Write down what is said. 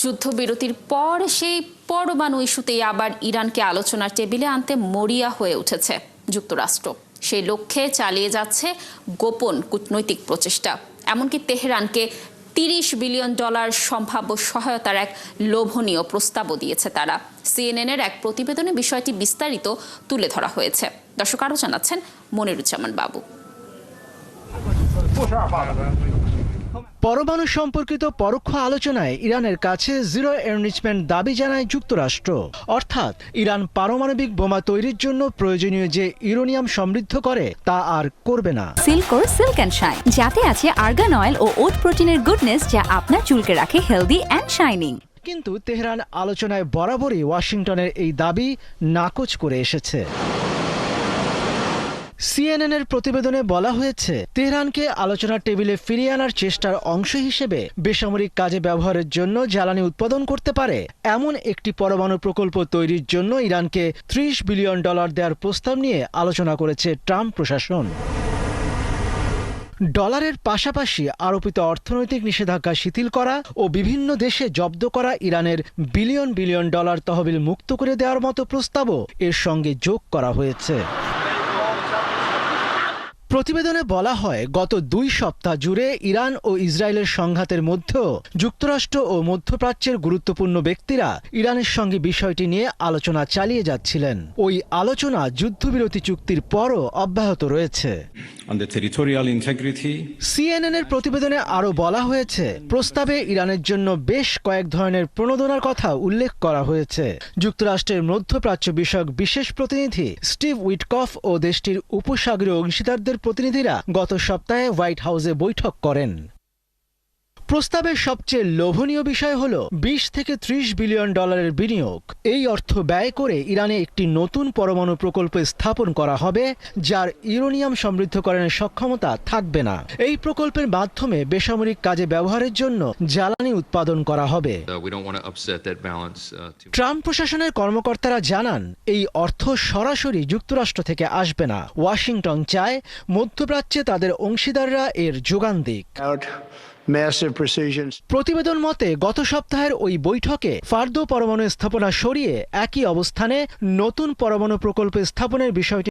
যুদ্ধবিরতির পর সেই পরমাণু ইস্যুতেই আবার ইরানকে আলোচনার টেবিলে আনতে মরিয়া হয়ে উঠেছে যুক্তরাষ্ট্র। সেই লক্ষ্যে চালিয়ে যাচ্ছে গোপন কূটনৈতিক প্রচেষ্টা। এমনকি তেহরানকে তিরিশ বিলিয়ন ডলার সম্ভাব্য সহায়তার এক লোভনীয় প্রস্তাবও দিয়েছে তারা। সিএনএনের এক প্রতিবেদনে বিষয়টি বিস্তারিত তুলে ধরা হয়েছে। দর্শক আরও জানাচ্ছেন মনিরুজ্জামান বাবু। পরমাণু সম্পর্কিত পরোক্ষ আলোচনায় ইরানের কাছে জিরো এনরিচমেন্ট দাবি জানায় যুক্তরাষ্ট্র। অর্থাৎ ইরান পারমাণবিক বোমা তৈরির জন্য প্রয়োজনীয় যে ইউরোনিয়াম সমৃদ্ধ করে তা আর করবে না। সিল্কোর সিল্ক অ্যান্ড শাইন যাতে আছে আর্গান অয়েল ও ওট প্রোটিনের গুডনেস যা আপনার চুলকে রাখে হেলদি অ্যান্ড শাইনিং। কিন্তু তেহরান আলোচনায় বরাবরই ওয়াশিংটনের এই দাবি নাকচ করে এসেছে। সিএনএন এর প্রতিবেদনে বলা হয়েছে, তেহরানকে আলোচনার টেবিলে ফিরিয়ে আনার চেষ্টার অংশ হিসেবে বেসামরিক কাজে ব্যবহারের জন্য জ্বালানি উৎপাদন করতে পারে। এমন একটি পরমাণু প্রকল্প তৈরির জন্য ইরানকে ত্রিশ বিলিয়ন ডলার দেওয়ার প্রস্তাব নিয়ে আলোচনা করেছে ট্রাম্প প্রশাসন। ডলারের পাশাপাশি আরোপিত অর্থনৈতিক নিষেধাজ্ঞা শিথিল করা ও বিভিন্ন দেশে জব্দ করা ইরানের বিলিয়ন বিলিয়ন ডলার তহবিল মুক্ত করে দেওয়ার মতো প্রস্তাবও এর সঙ্গে যোগ করা হয়েছে। প্রতিবেদনে বলা হয় গত দুই সপ্তাহ জুড়ে ইরান ও ইসরায়েলের সংঘাতের মধ্যেও যুক্তরাষ্ট্র ও মধ্যপ্রাচ্যের গুরুত্বপূর্ণ ব্যক্তিরা ইরানের সঙ্গে বিষয়টি নিয়ে আলোচনা চালিয়ে যাচ্ছিলেন। ওই আলোচনা যুদ্ধবিরতি চুক্তির পরও অব্যাহত রয়েছে। সিএনএন এর প্রতিবেদনে আরও বলা হয়েছে প্রস্তাবে ইরানের জন্য বেশ কয়েক ধরনের প্রণোদনার কথা উল্লেখ করা হয়েছে। যুক্তরাষ্ট্রের মধ্যপ্রাচ্য বিষয়ক বিশেষ প্রতিনিধি স্টিভ উইটকফ ও দেশটির উপসাগরীয় অংশীদারদের প্রতিনিধিরা গত সপ্তাহে হোয়াইট হাউসে বৈঠক করেন। প্রস্তাবের সবচেয়ে লোভনীয় বিষয় হল বিশ থেকে ত্রিশ বিলিয়ন ডলারের বিনিয়োগ। এই অর্থ ব্যয় করে ইরানে একটি নতুন পরমাণু প্রকল্প স্থাপন করা হবে যার ইউরেনিয়াম সমৃদ্ধকরণের সক্ষমতা থাকবে না। এই প্রকল্পের মাধ্যমে বেসামরিক কাজে ব্যবহারের জন্য জ্বালানি উৎপাদন করা হবে। Uh, uh, ট্রাম্প প্রশাসনের কর্মকর্তারা জানান এই অর্থ সরাসরি যুক্তরাষ্ট্র থেকে আসবে না। ওয়াশিংটন চায় মধ্যপ্রাচ্যে তাদের অংশীদাররা এর যোগান দিক। প্রতিবেদন মতে, গত সপ্তাহের ওই বৈঠকে ফার্দো পরমাণু স্থাপনা সরিয়ে একই অবস্থানে নতুন পরমাণু প্রকল্প স্থাপনের বিষয়টি